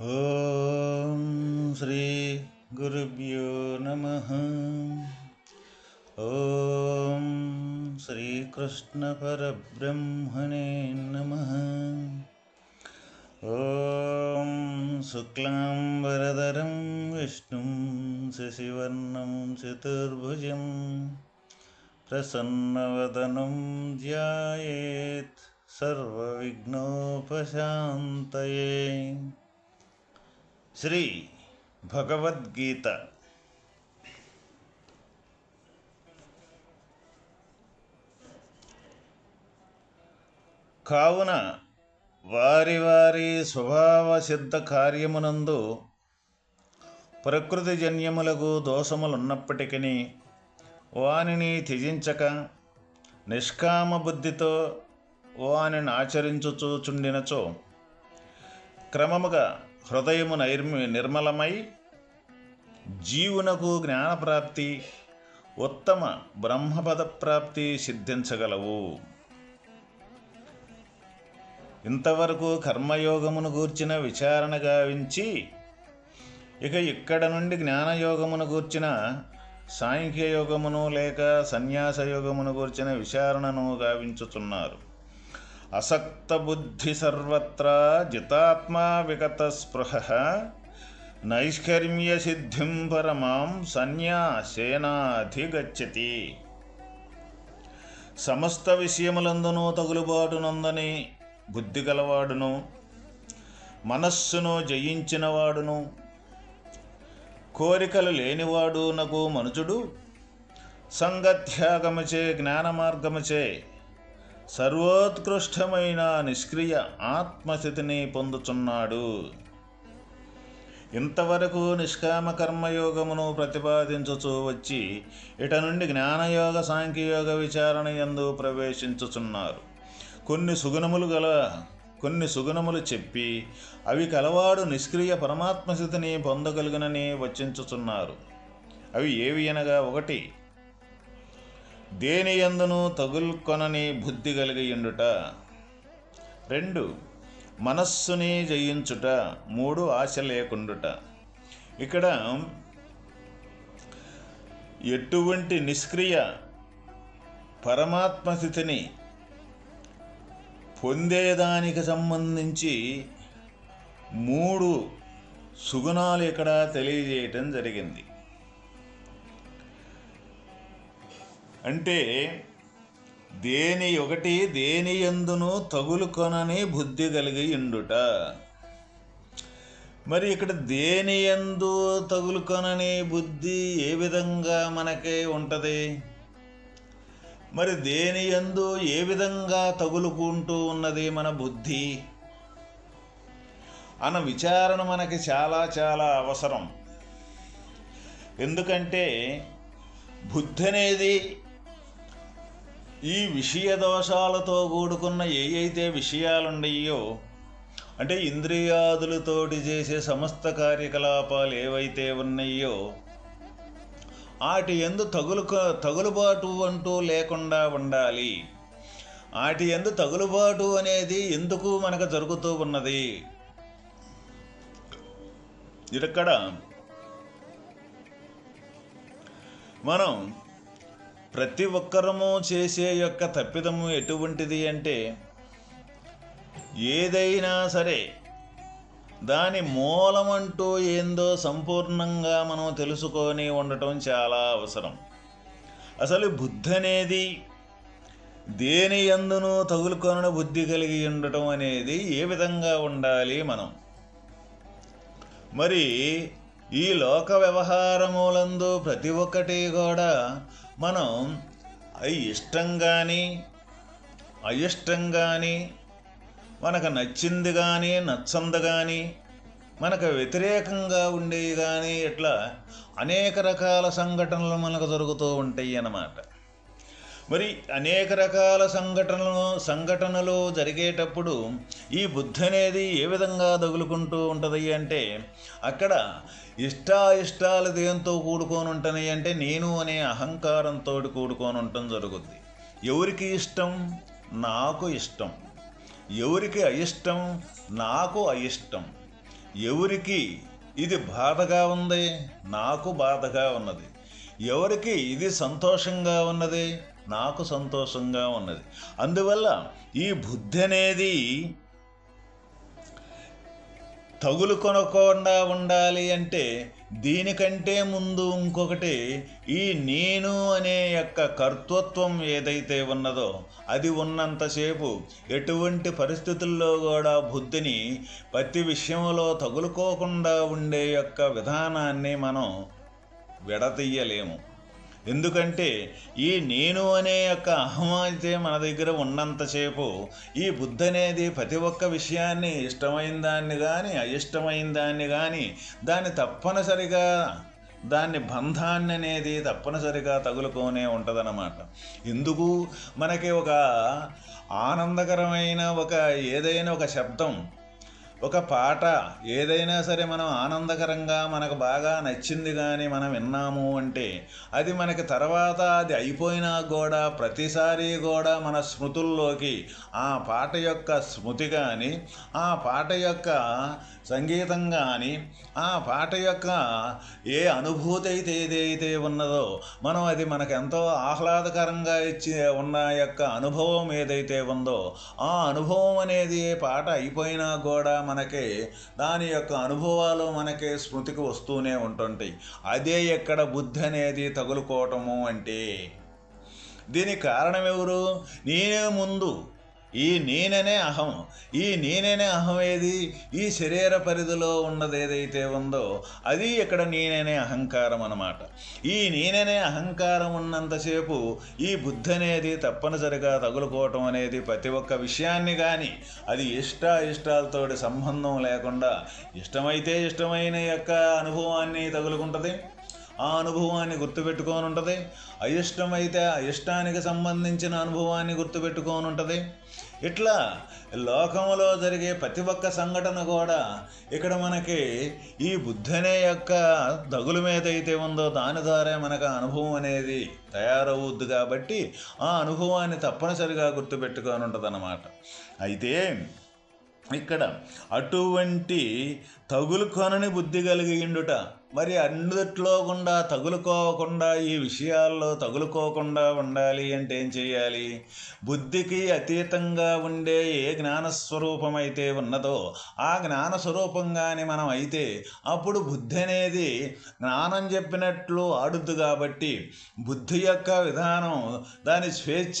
ॐ श्रीगुरुव्यो नमः। ॐ श्रीकृष्णपरब्रह्मणे नमः। ॐ शुक्लाम्बरदरं विष्णुं शशिवर्णं चतुर्भुजं प्रसन्नवदनं ध्यायेत् सर्वविघ्नोपशान्तये। శ్రీ భగవద్గీత. కావున వారి వారి స్వభావ సిద్ధ కార్యమునందు ప్రకృతి జన్యములకు దోషములున్నప్పటికీ వానిని త్యజించక నిష్కామ బుద్ధితో వానిని ఆచరించుచూచుండినచో క్రమముగా హృదయము నైర్మి నిర్మలమై జీవునకు జ్ఞానప్రాప్తి ఉత్తమ బ్రహ్మపద ప్రాప్తి సిద్ధించగలవు. ఇంతవరకు కర్మయోగమును గూర్చిన విచారణ గావించి ఇక ఇక్కడ నుండి జ్ఞానయోగమును గూర్చిన సాంఖ్యయోగమును లేక సన్యాసయోగమును గూర్చిన విచారణను గావించుచున్నారు. అసక్త బుద్ధి సర్వత్రా జితాత్మా విగత స్పృహ నైష్కర్మ్య పరమాం సన్యాసేనాధిగచ్చతి. సమస్త విషయములందునూ తగులుబాటునందని బుద్ధి గలవాడును మనస్సును జయించినవాడును కోరికలు లేనివాడు నకు మనుజుడు సంగత్యాగమచే జ్ఞానమార్గమచే సర్వోత్కృష్టమైన నిష్క్రియ ఆత్మస్థితిని పొందుచున్నాడు. ఇంతవరకు నిష్కామ కర్మయోగమును ప్రతిపాదించుచూ వచ్చి ఇట నుండి జ్ఞానయోగ సాంఖ్యయోగ విచారణ ఎందు ప్రవేశించుచున్నారు. కొన్ని సుగుణములు గల కొన్ని సుగుణములు చెప్పి అవి కలవాడు నిష్క్రియ పరమాత్మస్థితిని పొందగలుగునని వచ్చించుచున్నారు అవి ఏవి అనగా ఒకటి దేని ఎందును తగులుకొనని బుద్ధి కలిగియుండుట రెండు మనస్సుని జయించుట మూడు ఆశ లేకుండుట. ఇక్కడ ఎటువంటి నిష్క్రియ పరమాత్మ స్థితిని పొందేదానికి సంబంధించి మూడు సుగుణాలు ఇక్కడ తెలియజేయటం జరిగింది. అంటే దేని ఒకటి దేని ఎందును తగులుకొనని బుద్ధి కలిగి ఉండుట మరి ఇక్కడ దేని ఎందు తగులుకొనని బుద్ధి ఏ విధంగా మనకి ఉంటుంది? మరి దేని ఎందు ఏ విధంగా తగులుకుంటూ ఉన్నది మన బుద్ధి? అన్న విచారణ మనకి చాలా చాలా అవసరం. ఎందుకంటే బుద్ధి అనేది ఈ విషయ దోషాలతో కూడుకున్న ఏ అయితే విషయాలున్నాయో అంటే ఇంద్రియాదులతోటి చేసే సమస్త కార్యకలాపాలు ఏవైతే ఉన్నాయో వాటి ఎందు తగులు తగులుబాటు అంటూ లేకుండా ఉండాలి. వాటి ఎందు తగులుబాటు అనేది ఎందుకు మనకు జరుగుతూ ఉన్నది? ఇక్కడ మనం ప్రతి ఒక్కరము చేసే యొక్క తప్పిదము ఎటువంటిది అంటే ఏదైనా సరే దాని మూలమంటూ ఏందో సంపూర్ణంగా మనం తెలుసుకొని ఉండటం చాలా అవసరం. అసలు బుద్ధి అనేది దేని ఎందును తగులుకొన బుద్ధి కలిగి ఉండటం అనేది ఏ విధంగా ఉండాలి మనం? మరి ఈ లోక వ్యవహారములందు ప్రతి ఒక్కటి కూడా మనం అవి ఇష్టంగాని కానీ కానీ మనకు నచ్చింది కానీ నచ్చంది కానీ మనకు వ్యతిరేకంగా ఉండేవి కానీ ఇట్లా అనేక రకాల సంఘటనలు మనకు జరుగుతూ ఉంటాయి అన్నమాట. మరి అనేక రకాల సంఘటనలు సంఘటనలు జరిగేటప్పుడు ఈ బుద్ధి అనేది ఏ విధంగా తగులుకుంటూ ఉంటుంది అంటే అక్కడ ఇష్టాయిష్టాలు దేంతో కూడుకొని ఉంటాయి అంటే నేను అనే అహంకారంతో కూడుకొని ఉండటం జరుగుద్ది. ఎవరికి ఇష్టం? నాకు ఇష్టం. ఎవరికి అయిష్టం? నాకు అయిష్టం. ఎవరికి ఇది బాధగా ఉంది? నాకు బాధగా ఉన్నది. ఎవరికి ఇది సంతోషంగా ఉన్నది? నాకు సంతోషంగా ఉన్నది. అందువల్ల ఈ బుద్ధి అనేది తగులు కొనకుండా ఉండాలి అంటే దీనికంటే ముందు ఇంకొకటి ఈ నేను అనే యొక్క కర్తృత్వం ఏదైతే ఉన్నదో అది ఉన్నంతసేపు ఎటువంటి పరిస్థితుల్లో కూడా బుద్ధిని ప్రతి విషయంలో తగులుకోకుండా ఉండే యొక్క విధానాన్ని మనం విడతీయలేము. ఎందుకంటే ఈ నేను అనే యొక్క అహం అయితే మన దగ్గర ఉన్నంతసేపు ఈ బుద్ధి అనేది ప్రతి ఒక్క విషయాన్ని ఇష్టమైన దాన్ని కానీ అయిష్టమైన దాన్ని కానీ దాన్ని తప్పనిసరిగా దాన్ని బంధాన్ని అనేది తప్పనిసరిగా తగులుకొనే ఉంటుందన్నమాట. ఎందుకు? మనకి ఒక ఆనందకరమైన ఒక ఏదైనా ఒక శబ్దం ఒక పాట ఏదైనా సరే మనం ఆనందకరంగా మనకు బాగా నచ్చింది కానీ మనం విన్నాము అంటే అది మనకి తర్వాత అది అయిపోయినా కూడా ప్రతిసారి కూడా మన స్మృతుల్లోకి ఆ పాట యొక్క స్మృతి కానీ ఆ పాట యొక్క సంగీతం కానీ ఆ పాట యొక్క ఏ అనుభూతి అయితే ఏదైతే ఉన్నదో మనం అది మనకు ఎంతో ఆహ్లాదకరంగా ఇచ్చి ఉన్న యొక్క అనుభవం ఏదైతే ఉందో ఆ అనుభవం అనేది పాట అయిపోయినా కూడా మనకి దాని యొక్క అనుభవాలు మనకి స్మృతికి వస్తూనే ఉంటుంటాయి అదే ఎక్కడ బుద్ధి అనేది తగులుకోవటము అంటే దీనికి కారణం ఎవరు? నేనే ముందు. ఈ నేననే అహం. ఈ నేననే అహం ఏది ఈ శరీర పరిధిలో ఉన్నది ఏదైతే ఉందో అది ఇక్కడ నేననే అహంకారం అన్నమాట. ఈ నేననే అహంకారం ఉన్నంతసేపు ఈ బుద్ధి అనేది తప్పనిసరిగా తగులుకోవటం అనేది ప్రతి ఒక్క విషయాన్ని కానీ అది ఇష్ట ఇష్టాలతోటి సంబంధం లేకుండా ఇష్టమైతే ఇష్టమైన యొక్క అనుభవాన్ని తగులుకుంటుంది. ఆ అనుభవాన్ని గుర్తుపెట్టుకొని ఉంటుంది అయిష్టమైతే ఆ ఇష్టానికి సంబంధించిన అనుభవాన్ని గుర్తుపెట్టుకొని ఉంటుంది ఇట్లా లోకంలో జరిగే ప్రతి ఒక్క సంఘటన కూడా ఇక్కడ మనకి ఈ బుద్ధనే యొక్క దగులు మీద అయితే ఉందో దాని ద్వారా మనకు అనుభవం అనేది తయారవుద్ది కాబట్టి ఆ అనుభవాన్ని తప్పనిసరిగా గుర్తుపెట్టుకొని ఉంటుంది అయితే ఇక్కడ అటువంటి తగులుకొనని బుద్ధి కలిగిండుట మరి అన్నిట్లో గుండా తగులుకోకుండా ఈ విషయాల్లో తగులుకోకుండా ఉండాలి అంటే ఏం చేయాలి? బుద్ధికి అతీతంగా ఉండే ఏ జ్ఞానస్వరూపం అయితే ఉన్నదో ఆ జ్ఞాన స్వరూపంగానే మనం అయితే అప్పుడు బుద్ధి అనేది జ్ఞానం చెప్పినట్లు ఆడుద్దు కాబట్టి బుద్ధి యొక్క విధానం దాని స్వేచ్ఛ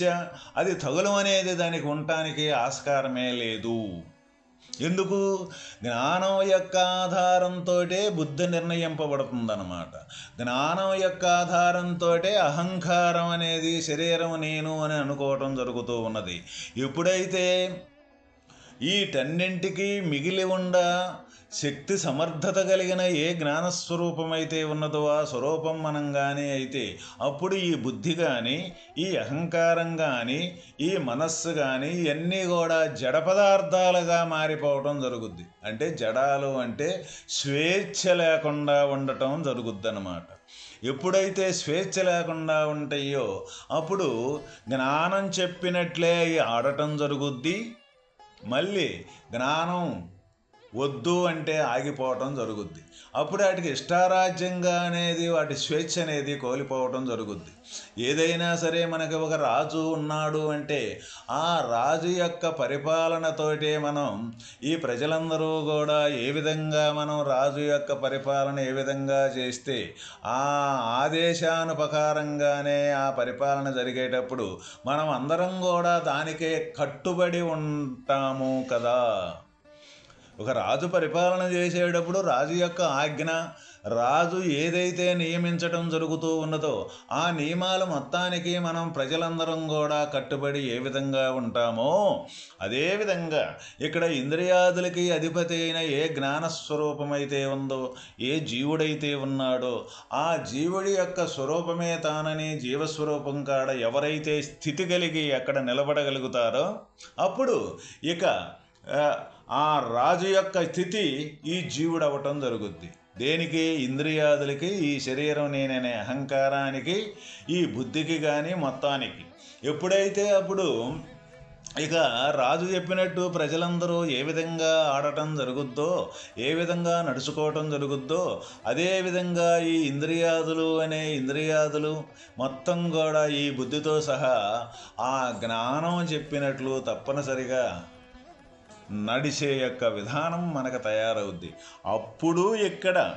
అది తగులం అనేది దానికి ఉండటానికి ఆస్కారమే లేదు. ఎందుకు? జ్ఞానం యొక్క ఆధారంతో బుద్ధి నిర్ణయింపబడుతుందన్నమాట. జ్ఞానం యొక్క ఆధారంతో అహంకారం అనేది శరీరం నేను అని అనుకోవటం జరుగుతూ ఉన్నది. ఎప్పుడైతే వీటన్నింటికి మిగిలి ఉండ శక్తి సమర్థత కలిగిన ఏ జ్ఞానస్వరూపమైతే ఉన్నదో ఆ స్వరూపం మనం కానీ అయితే అప్పుడు ఈ బుద్ధి కానీ ఈ అహంకారం కానీ ఈ మనస్సు కానీ ఇవన్నీ కూడా జడ పదార్థాలుగా మారిపోవటం జరుగుద్ది. అంటే జడాలు అంటే స్వేచ్ఛ లేకుండా ఉండటం జరుగుద్ది అన్నమాట ఎప్పుడైతే స్వేచ్ఛ లేకుండా ఉంటాయో అప్పుడు జ్ఞానం చెప్పినట్లే అవి ఆడటం జరుగుద్ది. మళ్ళీ జ్ఞానం వద్దు అంటే ఆగిపోవటం జరుగుద్ది. అప్పుడు వాటికి ఇష్టారాజ్యంగా అనేది వాటి స్వేచ్ఛ అనేది కోల్పోవటం జరుగుద్ది. ఏదైనా సరే మనకి ఒక రాజు ఉన్నాడు అంటే ఆ రాజు యొక్క పరిపాలనతోటే మనం ఈ ప్రజలందరూ కూడా ఏ విధంగా మనం రాజు యొక్క పరిపాలన ఏ విధంగా చేస్తే ఆ ఆదేశానుపకారంగానే ఆ పరిపాలన జరిగేటప్పుడు మనం అందరం కూడా దానికే కట్టుబడి ఉంటాము కదా. ఒక రాజు పరిపాలన చేసేటప్పుడు రాజు యొక్క ఆజ్ఞ రాజు ఏదైతే నియమించడం జరుగుతూ ఉన్నదో ఆ నియమాలు మొత్తానికి మనం ప్రజలందరం కూడా కట్టుబడి ఏ విధంగా ఉంటామో అదేవిధంగా ఇక్కడ ఇంద్రియాదులకి అధిపతి అయిన ఏ జ్ఞానస్వరూపమైతే ఉందో ఏ జీవుడైతే ఉన్నాడో ఆ జీవుడి యొక్క స్వరూపమే తానని జీవస్వరూపం కాడ ఎవరైతే స్థితి కలిగి అక్కడ నిలబడగలుగుతారో అప్పుడు ఇక ఆ రాజు యొక్క స్థితి ఈ జీవుడు అవటం జరుగుద్ది. దేనికి? ఇంద్రియాదులకి ఈ శరీరం నేననే అహంకారానికి ఈ బుద్ధికి కానీ మొత్తానికి. ఎప్పుడైతే అప్పుడు ఇక రాజు చెప్పినట్టు ప్రజలందరూ ఏ విధంగా ఆడటం జరుగుద్దో ఏ విధంగా నడుచుకోవటం జరుగుద్దో అదే విధంగా ఈ ఇంద్రియాదులు అనే ఇంద్రియాదులు మొత్తం కూడా ఈ బుద్ధితో సహా ఆ జ్ఞానం చెప్పినట్లు తప్పనిసరిగా నడిచే యొక్క విధానం మనకు తయారవుద్ది. అప్పుడు ఇక్కడ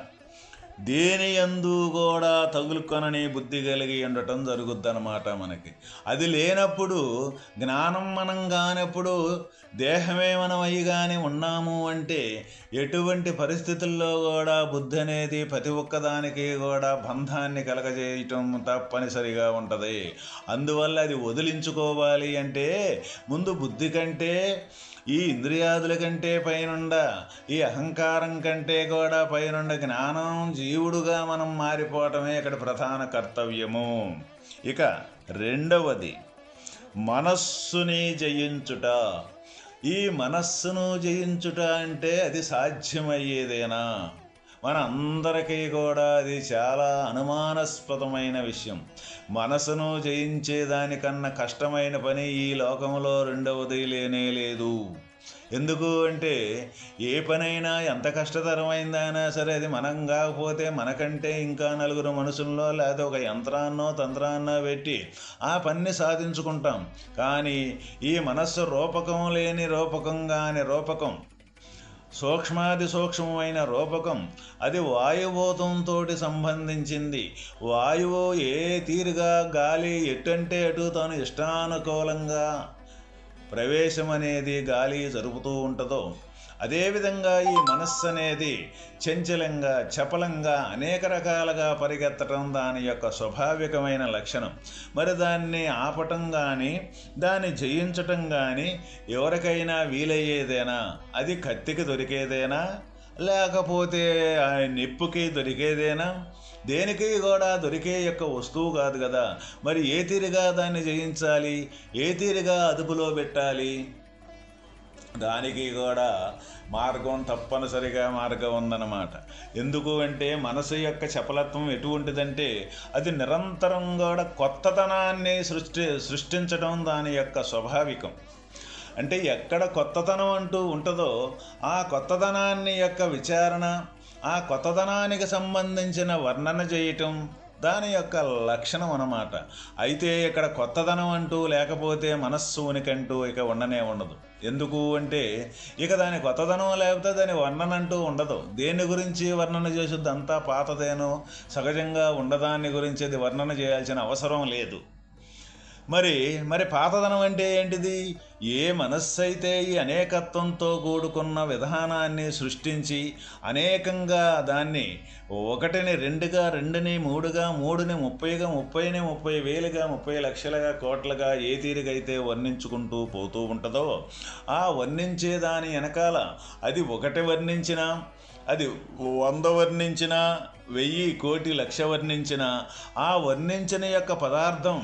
దేని యందు కూడా తగులుకొనని బుద్ధి కలిగి ఉండటం జరుగుద్దన్నమాట మనకి. అది లేనప్పుడు జ్ఞానం మనం కానప్పుడు దేహమే మనం అయి కానీ ఉన్నాము అంటే ఎటువంటి పరిస్థితుల్లో కూడా బుద్ధి అనేది ప్రతి ఒక్కదానికి కూడా బంధాన్ని కలగజేయటం తప్పనిసరిగా ఉంటుంది. అందువల్ల అది వదిలించుకోవాలి అంటే ముందు బుద్ధి కంటే ఈ ఇంద్రియాదుల కంటే పైనుండ ఈ అహంకారం కంటే కూడా పైనుండ జ్ఞానం జీవుడుగా మనం మారిపోవటమే ఇక్కడ ప్రధాన కర్తవ్యము. ఇక రెండవది మనస్సుని జయించుట. ఈ మనస్సును జయించుట అంటే అది సాధ్యమయ్యేదేనా? మన అందరికీ కూడా అది చాలా అనుమానాస్పదమైన విషయం. మనసును జయించేదానికన్నా కష్టమైన పని ఈ లోకంలో రెండవది లేనే లేదు. ఎందుకు అంటే ఏ పనైనా ఎంత కష్టతరమైందైనా సరే అది మనం కాకపోతే మనకంటే ఇంకా నలుగురు మనుషుల్లో లేదా ఒక యంత్రాన్నో తంత్రాన్నో పెట్టి ఆ పని సాధించుకుంటాం. కానీ ఈ మనస్సు రూపకం లేని రూపకం కాని రూపకం సూక్ష్మాది సూక్ష్మమైన రూపకం అది వాయుభూతంతో సంబంధించింది. వాయువు ఏ తీరుగా గాలి ఎటంటే అటు తాను ఇష్టానుకూలంగా ప్రవేశం అనేది గాలి జరుపుతూ ఉంటుందో అదేవిధంగా ఈ మనస్సు అనేది చంచలంగా చపలంగా అనేక రకాలుగా పరిగెత్తడం దాని యొక్క స్వాభావికమైన లక్షణం. మరి దాన్ని ఆపటం కానీ దాన్ని జయించటం కానీ ఎవరికైనా వీలయ్యేదేనా? అది కత్తికి దొరికేదేనా? లేకపోతే ఆ నిప్పుకి దొరికేదేనా? దేనికి కూడా దొరికే యొక్క వస్తువు కాదు కదా. మరి ఏ తీరుగా దాన్ని జయించాలి? ఏ తీరుగా అదుపులో పెట్టాలి? దానికి కూడా మార్గం తప్పనిసరిగా మార్గం ఉందన్నమాట. ఎందుకు అంటే మనసు యొక్క చపలత్వం ఎటువంటిదంటే అది నిరంతరం కూడా కొత్తతనాన్ని సృష్టి సృష్టించడం దాని యొక్క స్వాభావికం. అంటే ఎక్కడ కొత్తతనం అంటూ ఉంటుందో ఆ కొత్తదనాన్ని యొక్క విచారణ ఆ కొత్తదనానికి సంబంధించిన వర్ణన చేయటం దాని యొక్క లక్షణం అన్నమాట. అయితే ఇక్కడ కొత్తదనం అంటూ లేకపోతే మనస్సు ఉనికంటూ ఇక ఉండనే ఉండదు. ఎందుకు అంటే ఇక దాని కొత్తదనం లేకపోతే దాని వర్ణన అంటూ ఉండదు. దేని గురించి వర్ణన చేసేది అంతా పాతదేనో సహజంగా ఉండదాన్ని గురించి అది వర్ణన చేయాల్సిన అవసరం లేదు. మరి మరి పాతదనం అంటే ఏంటిది? ఏ మనస్సు అయితే ఈ అనేకత్వంతో కూడుకున్న విధానాన్ని సృష్టించి అనేకంగా దాన్ని ఒకటిని రెండుగా రెండుని మూడుగా మూడుని ముప్పైగా ముప్పైని ముప్పై వేలుగా ముప్పై లక్షలుగా కోట్లుగా ఏ తీరుగైతే వర్ణించుకుంటూ పోతూ ఉంటుందో ఆ వర్ణించే దాని వెనకాల అది ఒకటి వర్ణించినా అది వంద వర్ణించిన వెయ్యి కోటి లక్ష వర్ణించిన ఆ వర్ణించిన యొక్క పదార్థం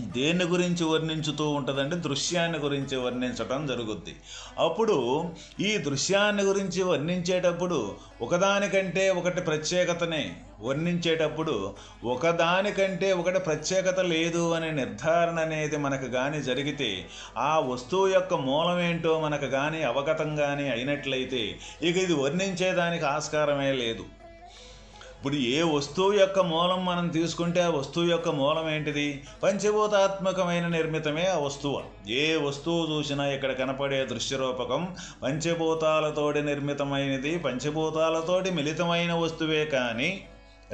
దేని గురించి వర్ణించుతూ ఉంటుందంటే దృశ్యాన్ని గురించి వర్ణించటం జరుగుద్ది. అప్పుడు ఈ దృశ్యాన్ని గురించి వర్ణించేటప్పుడు ఒకదానికంటే ఒకటి ప్రత్యేకతనే. వర్ణించేటప్పుడు ఒకదానికంటే ఒకటి ప్రత్యేకత లేదు అనే నిర్ధారణ అనేది మనకు కానీ జరిగితే ఆ వస్తువు యొక్క మూలం ఏంటో మనకు కానీ అవగతం కానీ అయినట్లయితే ఇక ఇది వర్ణించేదానికి ఆస్కారమే లేదు. ఇప్పుడు ఏ వస్తువు యొక్క మూలం మనం తీసుకుంటే ఆ వస్తువు యొక్క మూలం ఏంటిది? పంచభూతాత్మకమైన నిర్మితమే ఆ వస్తువు. ఏ వస్తువు చూసినా ఇక్కడ కనపడే దృశ్యరూపకం పంచభూతాలతోటి నిర్మితమైనది పంచభూతాలతోటి మిళితమైన వస్తువే కానీ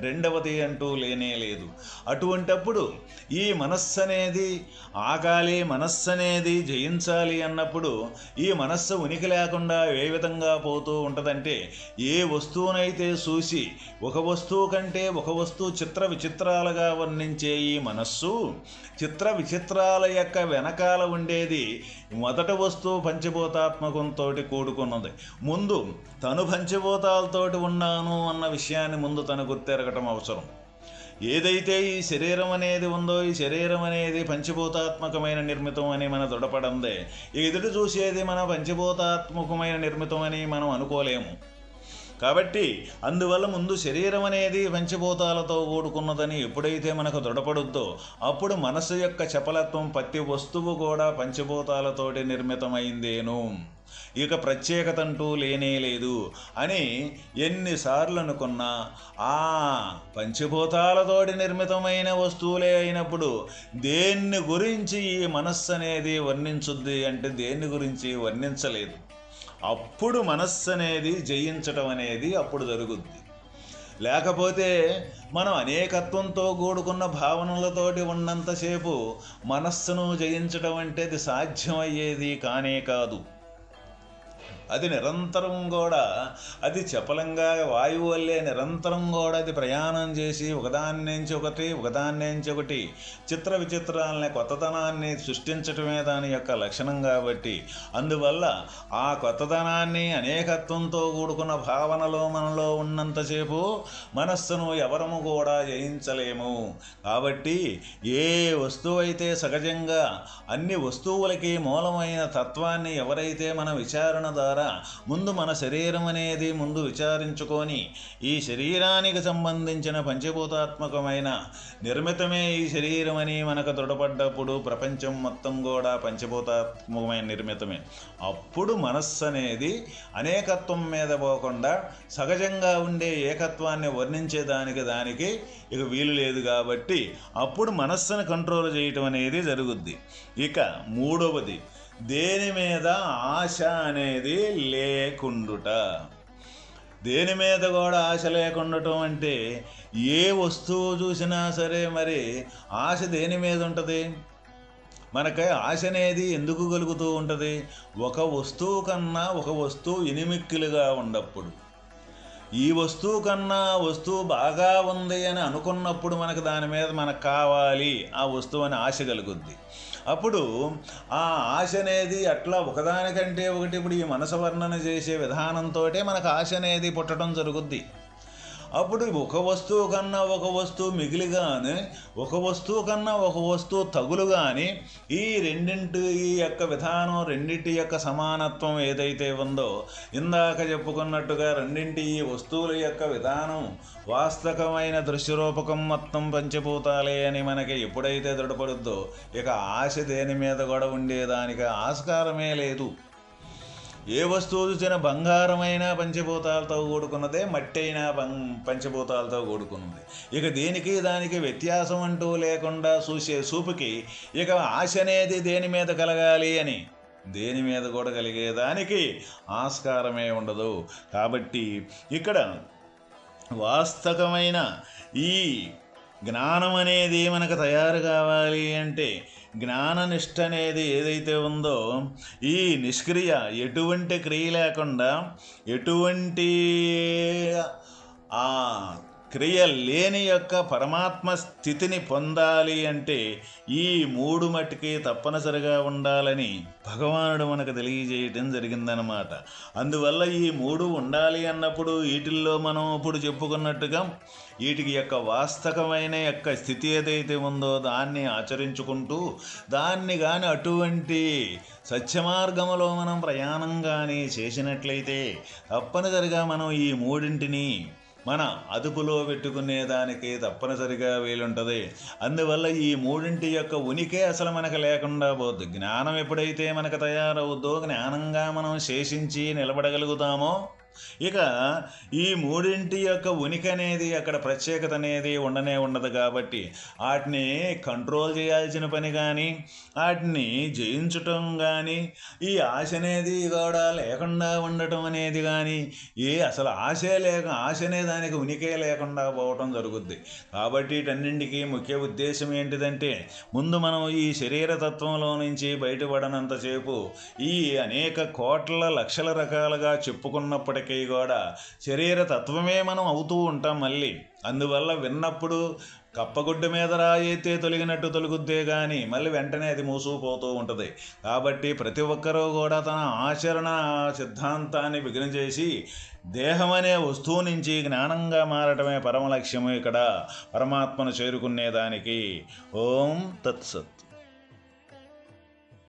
రెండవది అంటూ లేనే లేదు. అటువంటప్పుడు ఈ మనస్సు అనేది ఆగాలి మనస్సు అనేది జయించాలి అన్నప్పుడు ఈ మనస్సు ఉనికి లేకుండా ఏ విధంగా పోతూ ఉంటుందంటే ఏ వస్తువునైతే చూసి ఒక వస్తువు కంటే ఒక వస్తువు చిత్ర విచిత్రాలుగా వర్ణించే ఈ మనస్సు చిత్ర విచిత్రాల యొక్క వెనకాల ఉండేది మొదటి వస్తువు పంచభూతాత్మకంతో కూడుకున్నది. ముందు తను పంచభూతాలతోటి ఉన్నాను అన్న విషయాన్ని ముందు తను గుర్తెరగటం అవసరం. ఏదైతే ఈ శరీరం అనేది ఉందో ఈ శరీరం అనేది పంచభూతాత్మకమైన నిర్మితం అని మన దృఢపడందే. ఎదుటి చూసేది మన పంచభూతాత్మకమైన నిర్మితం అని మనం అనుకోలేము. కాబట్టి అందువల్ల ముందు శరీరం అనేది పంచభూతాలతో కూడుకున్నదని ఎప్పుడైతే మనకు దృఢపడుద్దో అప్పుడు మనసు యొక్క చపలత్వం ప్రతి వస్తువు కూడా పంచభూతాలతోటి నిర్మితమైందేను. ఇక ప్రత్యేకత అంటూ లేనే లేదు. అని ఎన్నిసార్లు అనుకున్నా ఆ పంచభూతాలతోటి నిర్మితమైన వస్తువులే అయినప్పుడు దేన్ని గురించి ఈ మనస్సు అనేది వర్ణించుద్ది అంటే దేన్ని గురించి వర్ణించలేదు. అప్పుడు మనస్సు అనేది జయించటం అనేది అప్పుడు జరుగుద్ది. లేకపోతే మనం అనేకత్వంతో కూడుకున్న భావనలతోటి ఉన్నంతసేపు మనస్సును జయించడం అంటే అది సాధ్యమయ్యేది కానే కాదు. అది నిరంతరం కూడా అది చపలంగా వాయువు వల్లే నిరంతరం కూడా అది ప్రయాణం చేసి ఒకదాని నుంచి ఒకటి ఒకదాని నుంచి ఒకటి చిత్ర విచిత్రాలని కొత్తదనాన్ని సృష్టించటమే దాని యొక్క లక్షణం కాబట్టి అందువల్ల ఆ కొత్తదనాన్ని అనేకత్వంతో కూడుకున్న భావనలో మనలో ఉన్నంతసేపు మనస్సును ఎవరము కూడా జయించలేము. కాబట్టి ఏ వస్తువు అయితే సహజంగా అన్ని వస్తువులకి మూలమైన తత్వాన్ని ఎవరైతే మన విచారణ ద్వారా ముందు మన శరీరం అనేది ముందు విచారించుకొని ఈ శరీరానికి సంబంధించిన పంచభూతాత్మకమైన నిర్మితమే ఈ శరీరం అని మనకు దృఢపడ్డప్పుడు ప్రపంచం మొత్తం కూడా పంచభూతాత్మకమైన నిర్మితమే. అప్పుడు మనస్సు అనేది అనేకత్వం మీద పోకుండా సహజంగా ఉండే ఏకత్వాన్ని వర్ణించేదానికి దానికి ఇక వీలు లేదు కాబట్టి అప్పుడు మనస్సును కంట్రోల్ చేయటం అనేది జరుగుద్ది. ఇక మూడవది దేని మీద ఆశ అనేది లేకుండుట. దేని మీద కూడా ఆశ లేకుండటం అంటే ఏ వస్తువు చూసినా సరే మరి ఆశ దేని మీద ఉంటుంది? మనకి ఆశ అనేది ఎందుకు కలుగుతూ ఉంటుంది? ఒక వస్తువు కన్నా ఒక వస్తువు ఇనిమిక్కిలుగా ఉన్నప్పుడు. ఈ వస్తువు కన్నా వస్తువు బాగా ఉంది అని అనుకున్నప్పుడు మనకు దాని మీద మనకు కావాలి. ఆ వస్తువు అని ఆశ కలుగుద్ది. అప్పుడు ఆ ఆశ అనేది అట్లా ఒకదానికంటే ఒకటి ఇప్పుడు ఈ మనసు వర్ణన చేసే విధానంతో మనకు ఆశ అనేది పుట్టడం జరుగుద్ది. అప్పుడు ఒక వస్తువు కన్నా ఒక వస్తువు మిగిలిగానే ఒక వస్తువు కన్నా ఒక వస్తువు తగులు కానీ ఈ రెండింటి యొక్క విధానం రెండింటి యొక్క సమానత్వం ఏదైతే ఉందో ఇందాక చెప్పుకున్నట్టుగా రెండింటి ఈ వస్తువుల యొక్క విధానం వాస్తవమైన దృశ్యరూపకం మొత్తం పంచిపోతాలే అని మనకి ఎప్పుడైతే దృఢపడుద్దో ఇక ఆశ దేని మీద కూడా ఉండేదానికి ఆస్కారమే లేదు. ఏ వస్తువు చూసిన బంగారమైన పంచభూతాలతో కూడుకున్నదే మట్టి అయినా పం పంచభూతాలతో కూడుకున్నది. ఇక దేనికి దానికి వ్యత్యాసం అంటూ లేకుండా చూసే చూపుకి ఇక ఆశ అనేది దేని మీద కలగాలి అని? దేని మీద కూడా కలిగేదానికి ఆస్కారమే ఉండదు. కాబట్టి ఇక్కడ వాస్తవమైన ఈ జ్ఞానం అనేది మనకు తయారు కావాలి అంటే జ్ఞాననిష్ట అనేది ఏదైతే ఉందో ఈ నిష్క్రియ ఎటువంటి క్రియ లేకుండా ఎటువంటి ఆ క్రియ లేని యొక్క పరమాత్మ స్థితిని పొందాలి అంటే ఈ మూడు మట్టుకి తప్పనిసరిగా ఉండాలని భగవానుడు మనకు తెలియజేయటం జరిగిందనమాట అందువల్ల ఈ మూడు ఉండాలి అన్నప్పుడు వీటిల్లో మనం ఇప్పుడు చెప్పుకున్నట్టుగా వీటికి యొక్క వాస్తవమైన యొక్క స్థితి ఏదైతే ఉందో దాన్ని ఆచరించుకుంటూ దాన్ని కానీ అటువంటి సత్యమార్గములో మనం ప్రయాణం కానీ చేసినట్లయితే తప్పనిసరిగా మనం ఈ మూడింటిని మన అదుపులో పెట్టుకునేదానికి తప్పనిసరిగా వీలుంటుంది. అందువల్ల ఈ మూడింటి యొక్క ఉనికి అసలు మనకు లేకుండా పోద్దు. జ్ఞానం ఎప్పుడైతే మనకు తయారవుద్దో జ్ఞానంగా మనం శేషించి నిలబడగలుగుతామో ఇక ఈ మూడింటి యొక్క ఉనికి అనేది అక్కడ ప్రత్యేకత అనేది ఉండనే ఉండదు కాబట్టి వాటిని కంట్రోల్ చేయాల్సిన పని కానీ వాటిని జయించటం కానీ ఈ ఆశ అనేది కూడా లేకుండా ఉండటం అనేది కానీ ఏ అసలు ఆశే లేక ఆశనే దానికి ఉనికే లేకుండా పోవటం జరుగుద్ది. కాబట్టి వీటన్నింటికి ముఖ్య ఉద్దేశం ఏంటిదంటే ముందు మనం ఈ శరీర తత్వంలో నుంచి బయటపడనంతసేపు ఈ అనేక కోట్ల లక్షల రకాలుగా చెప్పుకున్నప్పటికీ కూడా శరీర తత్వమే మనం అవుతూ ఉంటాం మళ్ళీ. అందువల్ల విన్నప్పుడు కప్పగుడ్డ మీద రాయితే తొలగినట్టు తొలగుద్దే కానీ మళ్ళీ వెంటనే అది మూసుకుపోతూ ఉంటుంది. కాబట్టి ప్రతి ఒక్కరూ కూడా తన ఆచరణ సిద్ధాంతాన్ని విఘ్నం చేసి దేహం అనే వస్తువు నుంచి జ్ఞానంగా మారటమే పరమ లక్ష్యము ఇక్కడ. పరమాత్మను చేరుకునేదానికి. ఓం తత్సత్